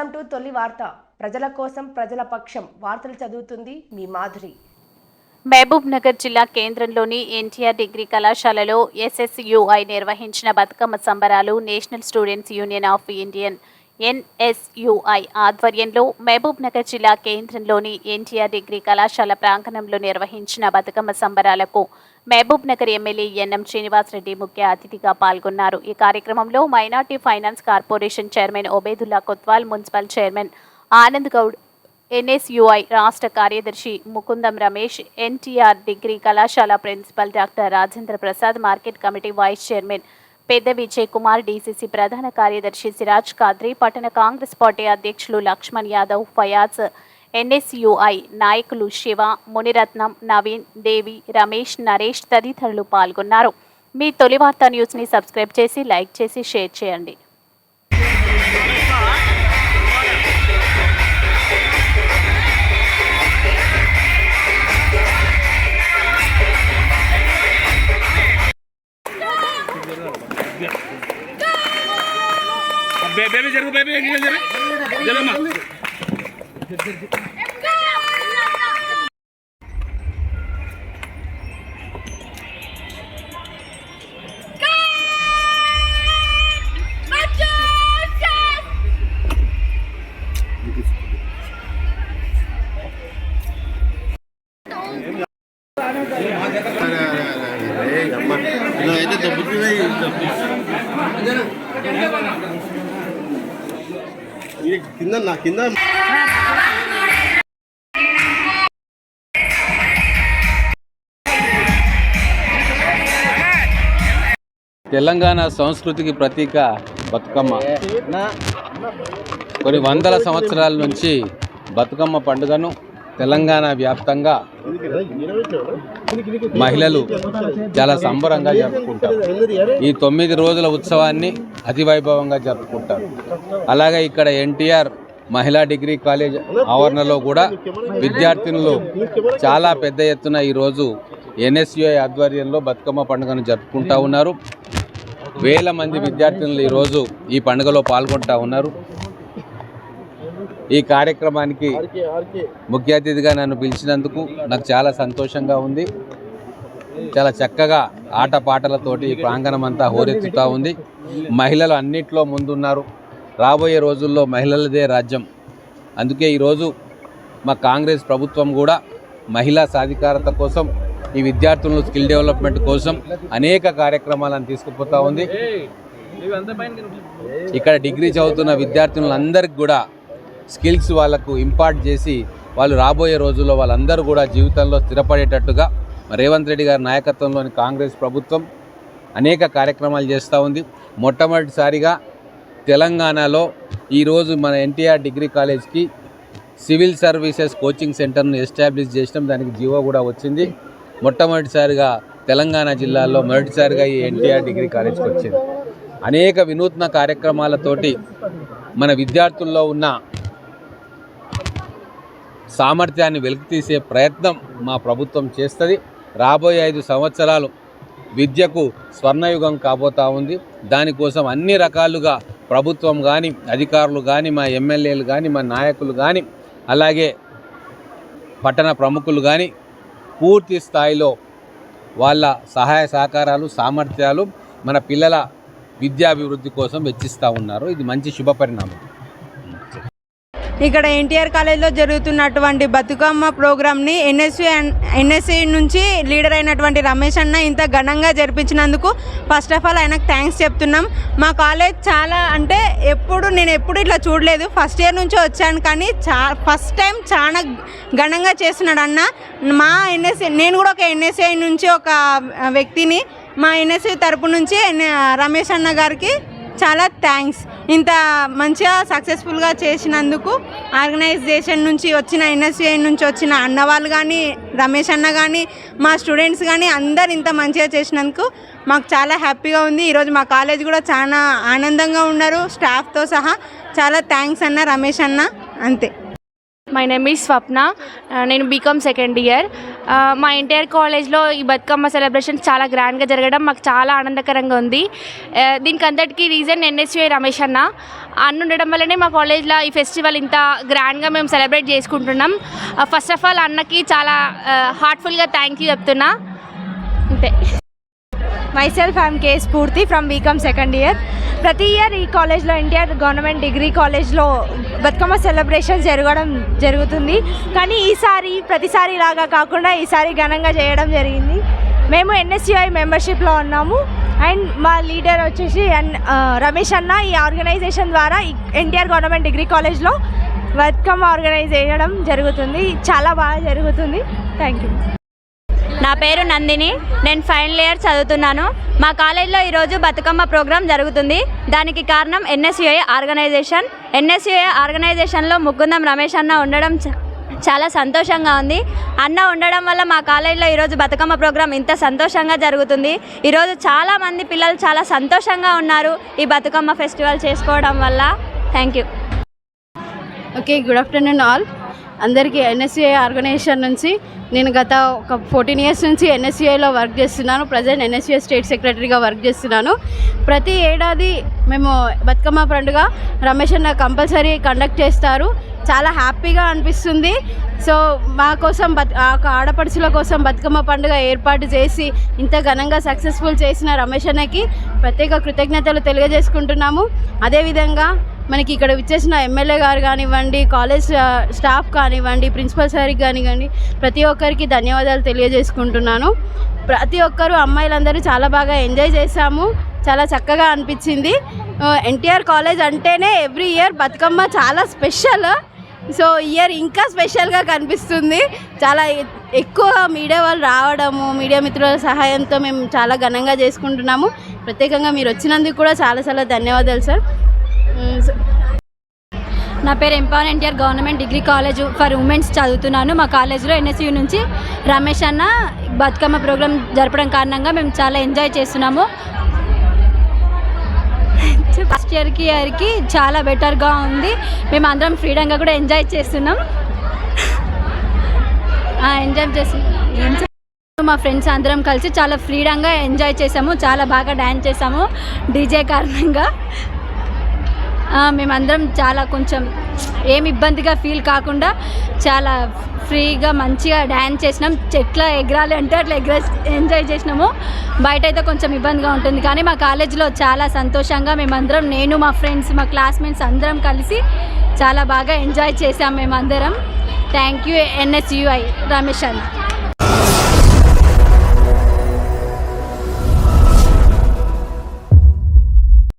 Welcome to తొలి వార్త. ప్రజల కోసం ప్రజల పక్షం. వార్తలు చదువుతుంది మీ మాధురి. మహబూబ్ నగర్ జిల్లా కేంద్రంలోని ఎన్టీఆర్ డిగ్రీ కళాశాలలో ఎస్ఎస్యుఐ నిర్వహించిన బతుకమ్మ సంబరాలు national students union of Indian NSUI ఆధ్వర్యంలో మహబూబ్ నగర్ జిల్లా కేంద్రంలోని ఎన్టీఆర్ డిగ్రీ కళాశాల ప్రాంగణంలో నిర్వహించిన బతుకమ్మ సంబరాలకు మహబూబ్ నగర్ ఎమ్మెల్యే ఎన్ఎం శ్రీనివాసరెడ్డి ముఖ్య అతిథిగా పాల్గొన్నారు. ఈ కార్యక్రమంలో minority finance corporation chairman Obaidullah Kotwal municipal chairman Anand Goud NSUI రాష్ట్ర కార్యదర్శి ముకుందం రమేష్ ఎన్టీఆర్ డిగ్రీ కళాశాల principal doctor Rajendra Prasad market committee vice chairman పెద్ద విజయ్ కుమార్ డీసీసీ ప్రధాన కార్యదర్శి సిరాజ్ కాద్రి పట్టణ కాంగ్రెస్ పార్టీ అధ్యక్షులు లక్ష్మణ్ యాదవ్ ఫయాజ్ ఎన్ఎస్యుఐ నాయకులు శివ మునిరత్నం నవీన్ దేవి రమేష్ నరేష్ తదితరులు పాల్గొన్నారు. మీ తొలి వార్తా న్యూస్ని సబ్స్క్రైబ్ చేసి లైక్ చేసి షేర్ చేయండి. కింద నా కింద. తెలంగాణ సంస్కృతికి ప్రతీక బతుకమ్మ. కొన్ని వందల సంవత్సరాల నుంచి బతుకమ్మ పండుగను తెలంగాణ వ్యాప్తంగా మహిళలు చాలా సంబరంగా జరుపుకుంటారు. ఈ తొమ్మిది రోజుల ఉత్సవాన్ని అతివైభవంగా జరుపుకుంటారు. అలాగే ఇక్కడ ఎన్టీఆర్ మహిళా డిగ్రీ కాలేజ్ ఆవరణలో కూడా విద్యార్థినులు చాలా పెద్ద ఎత్తున ఈరోజు ఎన్ఎస్యుఐ ఆధ్వర్యంలో బతుకమ్మ పండుగను జరుపుకుంటా ఉన్నారు. వేల మంది విద్యార్థినులు ఈరోజు ఈ పండుగలో పాల్గొంటా ఉన్నారు. ఈ కార్యక్రమానికి ముఖ్య అతిథిగా నన్ను పిలిచినందుకు నాకు చాలా సంతోషంగా ఉంది. చాలా చక్కగా ఆటపాటలతోటి ఈ ప్రాంగణం అంతా హోరెత్తుతూ ఉంది. మహిళలు అన్నిట్లో ముందున్నారు. రాబోయే రోజుల్లో మహిళలదే రాజ్యం. అందుకే ఈరోజు మా కాంగ్రెస్ ప్రభుత్వం కూడా మహిళా సాధికారత కోసం ఈ విద్యార్థులను స్కిల్ డెవలప్మెంట్ కోసం అనేక కార్యక్రమాలను తీసుకుపోతా ఉంది. ఇక్కడ డిగ్రీ చదువుతున్న విద్యార్థులందరికీ కూడా స్కిల్స్ వాళ్ళకు ఇంపార్ట్ చేసి వాళ్ళు రాబోయే రోజుల్లో వాళ్ళందరూ కూడా జీవితంలో స్థిరపడేటట్టుగా రేవంత్ రెడ్డి గారి నాయకత్వంలోని కాంగ్రెస్ ప్రభుత్వం అనేక కార్యక్రమాలు చేస్తూ ఉంది. మొట్టమొదటిసారిగా తెలంగాణలో ఈరోజు మన ఎన్టీఆర్ డిగ్రీ కాలేజ్కి సివిల్ సర్వీసెస్ కోచింగ్ సెంటర్ను ఎస్టాబ్లిష్ చేసినాం. దానికి జీవో కూడా వచ్చింది. మొట్టమొదటిసారిగా తెలంగాణ జిల్లాలో మొదటిసారిగా ఈ ఎన్టీఆర్ డిగ్రీ కాలేజ్కి వచ్చింది. అనేక వినూత్న కార్యక్రమాలతోటి మన విద్యార్థుల్లో ఉన్న సామర్థ్యాన్ని వెలికితీసే ప్రయత్నం మా ప్రభుత్వం చేస్తుంది. రాబోయే ఐదు సంవత్సరాలు విద్యకు స్వర్ణయుగం కాబోతా ఉంది. దానికోసం అన్ని రకాలుగా ప్రభుత్వం కానీ అధికారులు కానీ మా ఎమ్మెల్యేలు కానీ మా నాయకులు కానీ అలాగే పట్టణ ప్రముఖులు కానీ పూర్తి స్థాయిలో వాళ్ళ సహాయ సహకారాలు సామర్థ్యాలు మన పిల్లల విద్యాభివృద్ధి కోసం వెచ్చిస్తూ ఉన్నారు. ఇది మంచి శుభ పరిణామం ఇక్కడ ఎన్టీఆర్ కాలేజ్లో జరుగుతున్నటువంటి బతుకమ్మ ప్రోగ్రామ్ని ఎన్ఎస్వి ఎన్ఎస్సి నుంచి లీడర్ అయినటువంటి రమేష్ అన్న ఇంత ఘనంగా జరిపించినందుకు ఫస్ట్ ఆఫ్ ఆల్ ఆయనకు థ్యాంక్స్ చెప్తున్నాం. మా కాలేజ్ చాలా అంటే ఎప్పుడు నేను ఎప్పుడు ఇట్లా చూడలేదు. ఫస్ట్ ఇయర్ నుంచి వచ్చాను కానీ చా ఫస్ట్ టైం చాలా ఘనంగా చేస్తున్నాడు అన్న. మా ఎన్ఎస్ఏ నేను కూడా ఒక ఎన్ఎస్ఐ నుంచి ఒక వ్యక్తిని మా ఎన్ఎస్సి తరపు నుంచి రమేష్ అన్న గారికి చాలా థ్యాంక్స్ ఇంత మంచిగా సక్సెస్ఫుల్గా చేసినందుకు ఆర్గనైజేషన్ నుంచి వచ్చిన ఎన్ఎస్యుఐ నుంచి వచ్చిన అన్న వాళ్ళు కానీ రమేష్ అన్న కానీ మా స్టూడెంట్స్ కానీ అందరు ఇంత మంచిగా చేసినందుకు మాకు చాలా హ్యాపీగా ఉంది. ఈరోజు మా కాలేజ్ కూడా చాలా ఆనందంగా ఉన్నారు. స్టాఫ్తో సహా చాలా థ్యాంక్స్ అన్న రమేష్ అన్న. అంతే. మై నేమ్ ఈ స్వప్న నేను బీకామ్ సెకండ్ ఇయర్ మా ఎన్టీఆర్ కాలేజ్లో ఈ బతుకమ్మ సెలబ్రేషన్ చాలా గ్రాండ్గా జరగడం మాకు చాలా ఆనందకరంగా ఉంది. Uh, దీనికి అంతటికీ రీజన్ ఎన్ఎస్యుఐ రమేష్ అన్న. అన్న ఉండడం వల్లనే మా కాలేజ్లో ఈ ఫెస్టివల్ ఇంత గ్రాండ్గా మేము సెలబ్రేట్ చేసుకుంటున్నాం. ఫస్ట్ ఆఫ్ ఆల్ అన్నకి చాలా హార్ట్ఫుల్గా థ్యాంక్ యూ చెప్తున్నా. అంతే. Myself I'm K Spoorthi from BCom second year ప్రతి ఇయర్ ఈ కాలేజ్లో ఎన్టీఆర్ గవర్నమెంట్ డిగ్రీ కాలేజ్లో బతుకమ్మ సెలబ్రేషన్ జరగడం జరుగుతుంది. కానీ ఈసారి ప్రతిసారి లాగా కాకుండా ఈసారి ఘనంగా చేయడం జరిగింది. మేము ఎన్ఎస్యుఐ మెంబర్షిప్లో ఉన్నాము. అండ్ మా లీడర్ వచ్చేసి ఎన్ రమేష్ అన్న ఈ ఆర్గనైజేషన్ ద్వారా ఎన్టీఆర్ గవర్నమెంట్ డిగ్రీ కాలేజ్లో బతుకమ్మ ఆర్గనైజ్ చేయడం జరుగుతుంది. చాలా బాగా జరుగుతుంది. థ్యాంక్ యూ నా పేరు నందిని. నేను ఫైనల్ ఇయర్ చదువుతున్నాను. మా కాలేజీలో ఈరోజు బతుకమ్మ ప్రోగ్రాం జరుగుతుంది. దానికి కారణం ఎన్ఎస్యుఐ ఆర్గనైజేషన్. ఎన్ఎస్యుఐ ఆర్గనైజేషన్లో ముకుందం రమేష్ అన్న ఉండడం చ- చాలా సంతోషంగా ఉంది. అన్న ఉండడం వల్ల మా కాలేజీలో ఈరోజు బతుకమ్మ ప్రోగ్రాం ఇంత సంతోషంగా జరుగుతుంది. ఈరోజు చాలామంది పిల్లలు చాలా సంతోషంగా ఉన్నారు ఈ బతుకమ్మ ఫెస్టివల్ చేసుకోవడం వల్ల. Thank you. Okay good afternoon all. అందరికీ ఎన్ఎస్సీఐ ఆర్గనైజేషన్ నుంచి నేను గత ఒక ఫోర్టీన్ ఇయర్స్ నుంచి ఎన్ఎస్సీఐలో వర్క్ చేస్తున్నాను. ప్రజెంట్ ఎన్ఎస్సీఐ స్టేట్ సెక్రటరీగా వర్క్ చేస్తున్నాను. ప్రతి ఏడాది మేము బతుకమ్మ పండుగ రమేష్ అన్న కంపల్సరీ కండక్ట్ చేస్తారు. చాలా హ్యాపీగా అనిపిస్తుంది. సో మా కోసం బత్ ఒక ఆడపడుచుల కోసం బతుకమ్మ పండుగ ఏర్పాటు చేసి ఇంత ఘనంగా సక్సెస్ఫుల్ చేసిన రమేష్ అన్నకి ప్రత్యేక కృతజ్ఞతలు తెలియజేసుకుంటున్నాము. అదేవిధంగా మనకి ఇక్కడ విచ్చేసిన ఎమ్మెల్యే గారు కానివ్వండి కాలేజ్ స్టాఫ్ కానివ్వండి ప్రిన్సిపల్ సార్కి కానివ్వండి ప్రతి ఒక్కరికి ధన్యవాదాలు తెలియజేసుకుంటున్నాను. ప్రతి ఒక్కరు అమ్మాయిలందరూ చాలా బాగా ఎంజాయ్ చేశాము. చాలా చక్కగా అనిపించింది. ఎన్టీఆర్ కాలేజ్ అంటేనే ఎవ్రీ ఇయర్ బతుకమ్మ చాలా స్పెషల్ సో ఇయర్ ఇంకా స్పెషల్గా కనిపిస్తుంది. చాలా ఎక్కువ మీడియా వాళ్ళు రావడము మీడియా మిత్రుల సహాయంతో మేము చాలా ఘనంగా చేసుకుంటున్నాము. ప్రత్యేకంగా మీరు వచ్చినందుకు కూడా చాలా చాలా ధన్యవాదాలు సార్ నా పేరు empower NTR government degree college for womens చదువుతున్నాను. మా కాలేజ్లో ఎన్ఎస్యూ నుంచి రమేష్ అన్న బతుకమ్మ ప్రోగ్రామ్ జరపడం కారణంగా మేము చాలా ఎంజాయ్ చేస్తున్నాము. ఫస్ట్ ఇయర్కి ఇయర్కి చాలా బెటర్గా ఉంది. మేము అందరం ఫ్రీడంగా కూడా ఎంజాయ్ చేస్తున్నాం. ఎంజాయ్ చేస్తున్నాం. మా ఫ్రెండ్స్ అందరం కలిసి చాలా ఫ్రీడంగా ఎంజాయ్ చేసాము చాలా బాగా డ్యాన్స్ చేసాము డీజే కారణంగా. మేమందరం చాలా కొంచెం ఏమి ఇబ్బందిగా ఫీల్ కాకుండా చాలా ఫ్రీగా మంచిగా డ్యాన్స్ చేసినాం. చెట్ల ఎగరాలి అంటే అట్లా ఎగర ఎంజాయ్ చేసినాము. బయట అయితే కొంచెం ఇబ్బందిగా ఉంటుంది. కానీ మా కాలేజీలో చాలా సంతోషంగా మేమందరం నేను మా ఫ్రెండ్స్ మా క్లాస్మేట్స్ అందరం కలిసి చాలా బాగా ఎంజాయ్ చేసాం మేమందరం. థ్యాంక్ యూ ఎన్ఎస్యుఐ రమేష్ అన్న.